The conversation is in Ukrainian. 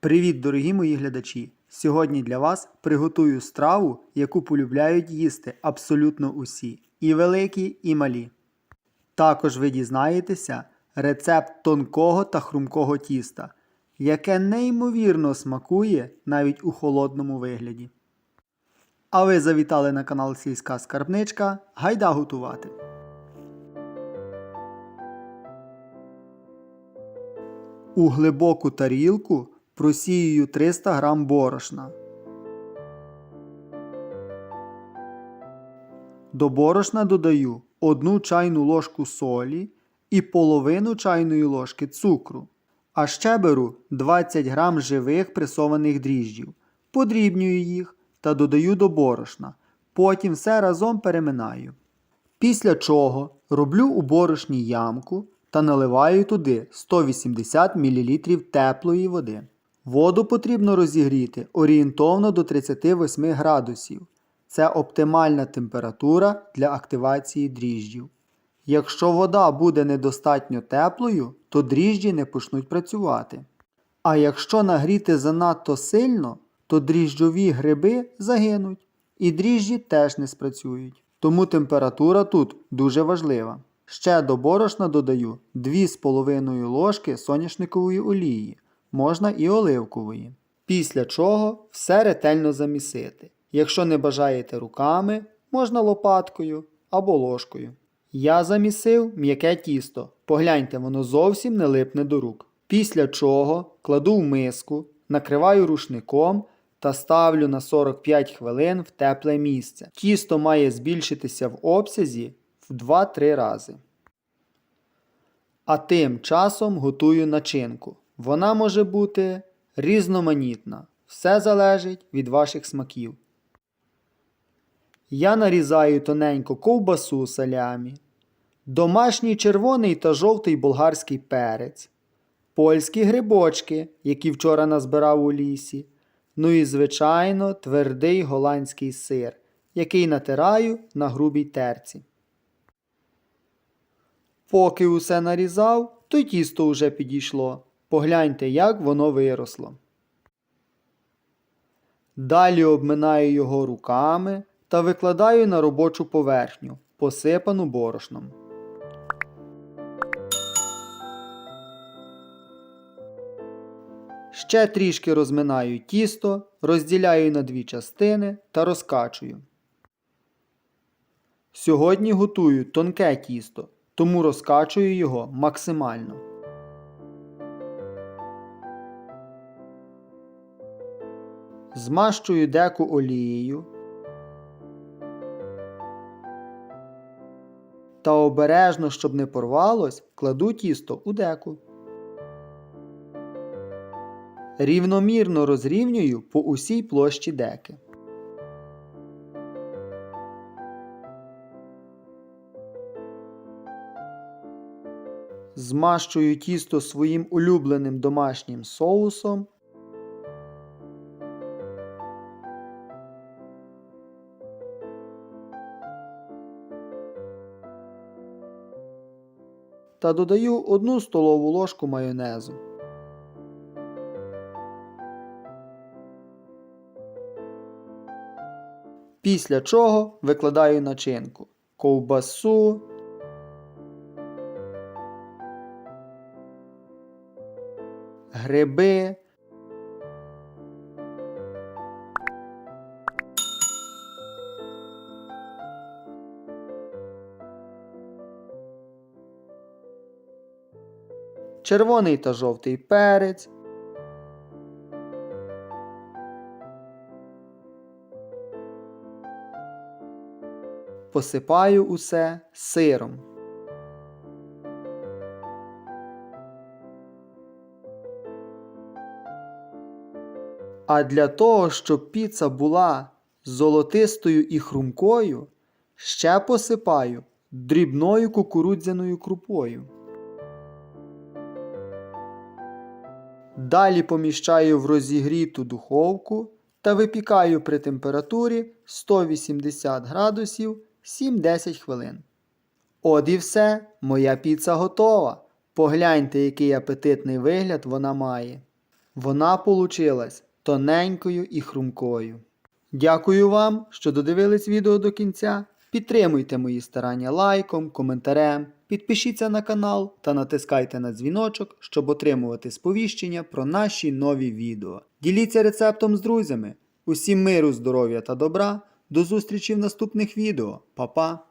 Привіт, дорогі мої глядачі! Сьогодні для вас приготую страву, яку полюбляють їсти абсолютно усі, і великі, і малі. Також ви дізнаєтеся рецепт тонкого та хрумкого тіста, яке неймовірно смакує навіть у холодному вигляді. А ви завітали на канал Сільська Скарбничка. Гайда готувати! У глибоку тарілку просіюю 300 г борошна. До борошна додаю 1 чайну ложку солі і половину чайної ложки цукру. А ще беру 20 г живих пресованих дріжджів, подрібнюю їх та додаю до борошна. Потім все разом переминаю. Після чого роблю у борошні ямку та наливаю туди 180 мл теплої води. Воду потрібно розігріти орієнтовно до 38 градусів. Це оптимальна температура для активації дріжджів. Якщо вода буде недостатньо теплою, то дріжджі не почнуть працювати. А якщо нагріти занадто сильно, то дріжджові гриби загинуть і дріжджі теж не спрацюють. Тому температура тут дуже важлива. Ще до борошна додаю 2,5 ложки соняшникової олії, можна і оливкової. Після чого все ретельно замісити. Якщо не бажаєте руками, можна лопаткою або ложкою. Я замісив м'яке тісто. Погляньте, воно зовсім не липне до рук. Після чого кладу в миску, накриваю рушником та ставлю на 45 хвилин в тепле місце. Тісто має збільшитися в обсязі в 2-3 рази. А тим часом готую начинку. Вона може бути різноманітна. Все залежить від ваших смаків. Я нарізаю тоненько ковбасу салямі, домашній червоний та жовтий болгарський перець, польські грибочки, які вчора назбирав у лісі, ну і, звичайно, твердий голландський сир, який натираю на грубій терці. Поки усе нарізав, то тісто уже підійшло. Погляньте, як воно виросло. Далі обминаю його руками та викладаю на робочу поверхню, посипану борошном. Ще трішки розминаю тісто, розділяю на дві частини та розкачую. Сьогодні готую тонке тісто, тому розкачую його максимально. Змащую деку олією та обережно, щоб не порвалось, кладу тісто у деку. Рівномірно розрівнюю по усій площі деки. Змащую тісто своїм улюбленим домашнім соусом. Та додаю 1 столову ложку майонезу. Після чого викладаю начинку ковбасу, гриби, червоний та жовтий перець, посипаю усе сиром. А для того, щоб піца була золотистою і хрумкою, ще посипаю дрібною кукурудзяною крупою. Далі поміщаю в розігріту духовку та випікаю при температурі 180 градусів 7-10 хвилин. От і все, моя піца готова. Погляньте, який апетитний вигляд вона має. Вона получилась тоненькою і хрумкою. Дякую вам, що додивились відео до кінця. Підтримуйте мої старання лайком, коментарем, підпишіться на канал та натискайте на дзвіночок, щоб отримувати сповіщення про наші нові відео. Діліться рецептом з друзями. Усім миру, здоров'я та добра. До зустрічі в наступних відео. Па-па!